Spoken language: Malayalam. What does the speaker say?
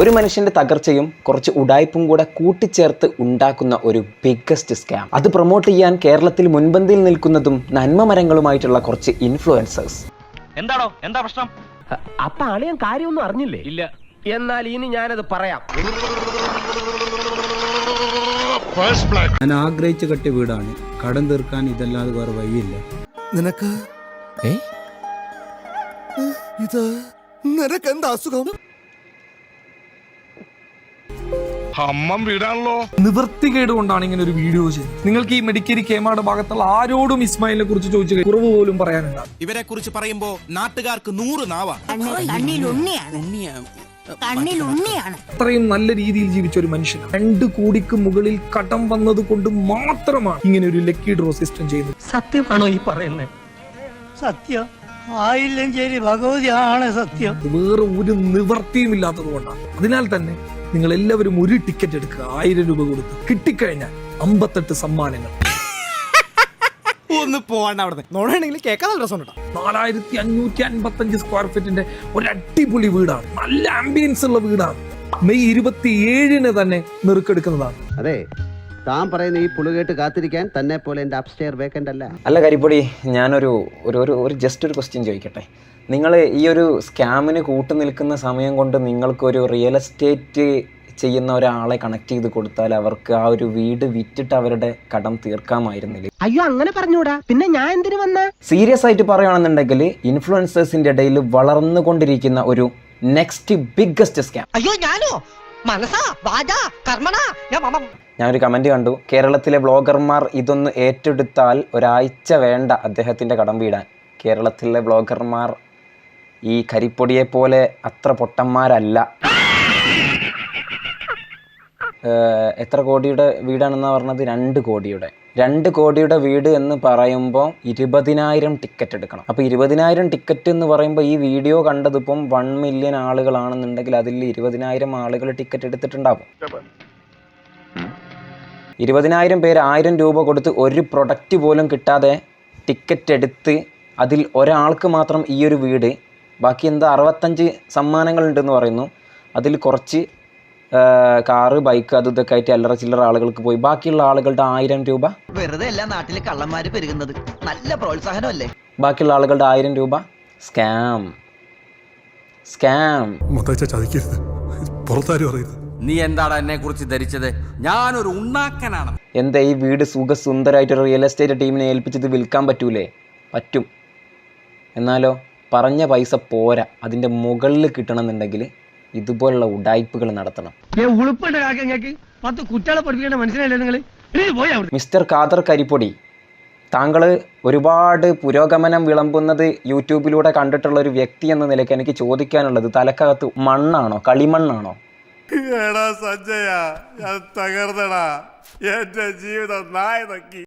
ഒരു മനുഷ്യന്റെ തകർച്ചയും കുറച്ച് ഉടായ്പും കൂടെ കൂട്ടിച്ചേർത്ത് ഉണ്ടാക്കുന്ന ഒരു ബിഗ്ഗസ്റ്റ് സ്കാം അത് പ്രൊമോട്ട് ചെയ്യാൻ കേരളത്തിൽ മുൻപന്തിയിൽ നിൽക്കുന്നതും നന്മ മരങ്ങളുമായിട്ടുള്ള കുറച്ച് ഇൻഫ്ലുവൻസേഴ്സ് എന്താണോ? എന്താ പ്രശ്നം? അപ്പൊ ഞാൻ കാര്യമൊന്നും അറിഞ്ഞില്ലേ? ഇല്ല. എന്നാൽ ഇനി ഞാനത് പറയാം. ഞാൻ ആഗ്രഹിച്ചു കെട്ടിയ വീടാണ്. കടം തീർക്കാൻ ഇതല്ലാതെ വേറെ വഴിയില്ല. നിനക്ക്? ഇത് നിനക്ക് എന്താ അസുഖം? അമ്മം വീടാണല്ലോ നിവൃത്തികേട് കൊണ്ടാണ് ഇങ്ങനെ ഒരു വീഡിയോ ചെയ്ത് നിങ്ങൾക്ക് ഈ മെഡിക്കേരി കേമാട് ഭാഗത്തുള്ള ആരോടും ഇസ്മായിലിനെ കുറിച്ച് ചോദിച്ചു കുറവ് പോലും പറയാനില്ല ഇവരെ കുറിച്ച് പറയുമ്പോ നാട്ടുകാർക്ക് നൂറ് നാവാണ്. കണ്ണിൽ ഉണ്ണിയാണ്. കണ്ണിൽ ഉണ്ണിയാണ്. അത്രയും നല്ല രീതിയിൽ ജീവിച്ച ഒരു മനുഷ്യൻ രണ്ട് കോടിക്ക് മുകളിൽ കടം വന്നത് കൊണ്ട് മാത്രമാണ് ഇങ്ങനെ ഒരു ലക്കി ഡ്രോ സിസ്റ്റം ചെയ്യുന്നത്. സത്യമാണോ ഈ പറയുന്നത് സത്യം. ആയില്ലെങ്കിൽ ഭഗവതിയാണ് സത്യം. വേറെ ഒരു നിവർത്തിയും ഇല്ലാത്തത് കൊണ്ടാണ്. അതിനാൽ തന്നെ നിങ്ങൾ എല്ലാവരും ഒരു ടിക്കറ്റ് എടുക്കുക. ആയിരം രൂപ കൊടുത്ത്. കിട്ടിക്കഴിഞ്ഞാൽ അമ്പത്തെട്ട് സമ്മാനങ്ങൾ. ഒന്ന് പോവാണ്ട് അവിടെ നോടാണെങ്കിൽ കേൾക്കാൻ നല്ല രസം നാലായിരത്തി അഞ്ഞൂറ്റി അൻപത്തി അഞ്ച് സ്ക്വയർ ഫീറ്റിന്റെ ഒരു അടിപൊളി വീടാണ്. നല്ല ആംബിയൻസ് ഉള്ള വീടാണ്. മെയ് ഇരുപത്തി ഏഴിന് തന്നെ നെറുക്കെടുക്കുന്നതാണ്. അതെ. താൻ പറയുന്ന ഈ പുളുകേട്ട് കാത്തിരിക്കാൻ തന്നെ പോലെ എന്റെ അപ്സ്റ്റെയർ വേക്കന്റ് അല്ല. അല്ല കരിപ്പൊടി ഞാനൊരു ഒരു ഒരു ഒരു ജസ്റ്റ് ഒരു ക്വസ്റ്റ്യൻ ചോദിക്കട്ടെ? നിങ്ങൾ ഈ ഒരു സ്കാമിന് കൂട്ടു നിൽക്കുന്ന സമയം കൊണ്ട് നിങ്ങൾക്കൊരു റിയൽ എസ്റ്റേറ്റ് ചെയ്യുന്ന ഒരാളെ കണക്ട് ചെയ്ത് കൊടുത്താൽ അവർക്ക് ആ ഒരു വീട് വിറ്റിട്ട് അവരുടെ കടം തീർക്കാമായിരുന്നില്ലേ? അയ്യോ അങ്ങനെ പറഞ്ഞൂടാ. പിന്നെ ഞാൻ എന്തിനു വന്ന? സീരിയസ് ആയിട്ട് പറയുകയാണെന്നുണ്ടെങ്കിൽ ഇൻഫ്ലുവൻസേഴ്സിന്റെ ഇടയിൽ വളർന്നുകൊണ്ടിരിക്കുന്ന ഒരു നെക്സ്റ്റ് ബിഗ്ഗസ്റ്റ് സ്കാം അയ്യോ ഞാനോ? മനസ്സാ വാജാ കർമ്മണ. ഞാനൊരു കമന്റ് കണ്ടു. കേരളത്തിലെ ബ്ലോഗർമാർ ഇതൊന്ന് ഏറ്റെടുത്താൽ ഒരാഴ്ച വേണ്ട അദ്ദേഹത്തിന്റെ കടം വീടാൻ. കേരളത്തിലെ ബ്ലോഗർമാർ ഈ കരിപ്പൊടിയെ പോലെ അത്ര പൊട്ടന്മാരല്ല. എത്ര കോടിയുടെ വീടാണെന്നാ പറഞ്ഞത്? രണ്ട് കോടിയുടെ. രണ്ട് കോടിയുടെ വീട് എന്ന് പറയുമ്പോൾ ഇരുപതിനായിരം ടിക്കറ്റ് എടുക്കണം. അപ്പോൾ ഇരുപതിനായിരം ടിക്കറ്റ് എന്ന് പറയുമ്പോൾ ഈ വീഡിയോ കണ്ടതിപ്പം വൺ മില്യൺ ആളുകളാണെന്നുണ്ടെങ്കിൽ അതിൽ ഇരുപതിനായിരം ആളുകൾ ടിക്കറ്റ് എടുത്തിട്ടുണ്ടാവും. ഇരുപതിനായിരം പേര് ആയിരം രൂപ കൊടുത്ത് ഒരു പ്രൊഡക്റ്റ് പോലും കിട്ടാതെ ടിക്കറ്റ് എടുത്ത് അതിൽ ഒരാൾക്ക് മാത്രം ഈ ഒരു വീട്. ബാക്കി എന്താ അറുപത്തഞ്ച് സമ്മാനങ്ങളുണ്ടെന്ന് പറയുന്നു. അതിൽ കുറച്ച് കാറ് ബൈക്ക് അത് ഇതൊക്കെ ആയിട്ട് അല്ലറ ചില്ലറ ആളുകൾക്ക് പോയി. ബാക്കിയുള്ള ആളുകളുടെ ആയിരം രൂപ? വെറുതെ എല്ലാ നാട്ടിലെ കള്ളന്മാര് പെരുകുന്നത്. നല്ല പ്രോത്സാഹനമല്ലേ? ബാക്കിയുള്ള ആളുകളുടെ ആയിരം രൂപ? സ്കാം. സ്കാം. ചതിക്കരുത്. പുറത്താരും അറിയരുത്. നീ എന്താണ് എന്നെ കുറിച്ച് ധരിച്ചത്? ഞാനൊരു ഉണ്ണാക്കനാണ്. എന്താ ഈ വീട് സുഖസുന്ദരമായിട്ട് റിയൽ എസ്റ്റേറ്റ് ടീമിനെ ഏൽപ്പിച്ചത് വിൽക്കാൻ പറ്റൂലേ? പറ്റും. എന്നാലോ പറഞ്ഞ പൈസ പോരാ. അതിന്റെ മുകളിൽ കിട്ടണമെന്നുണ്ടെങ്കിൽ ഇതുപോലുള്ള ഉടായ്പകൾ നടത്തണം. മിസ്റ്റർ ഖാദർ കരിപ്പൊടി താങ്കൾ ഒരുപാട് പുരോഗമനം വിളമ്പുന്നത് യൂട്യൂബിലൂടെ കണ്ടിട്ടുള്ള ഒരു വ്യക്തി എന്ന നിലയ്ക്ക് എനിക്ക് ചോദിക്കാനുള്ളത് തലക്കകത്ത് മണ്ണാണോ കളിമണ്ണാണോ? എടാ സഞ്ജയ ഞാൻ തകർന്നടാ. എന്റെ ജീവിതം നായ നക്കി.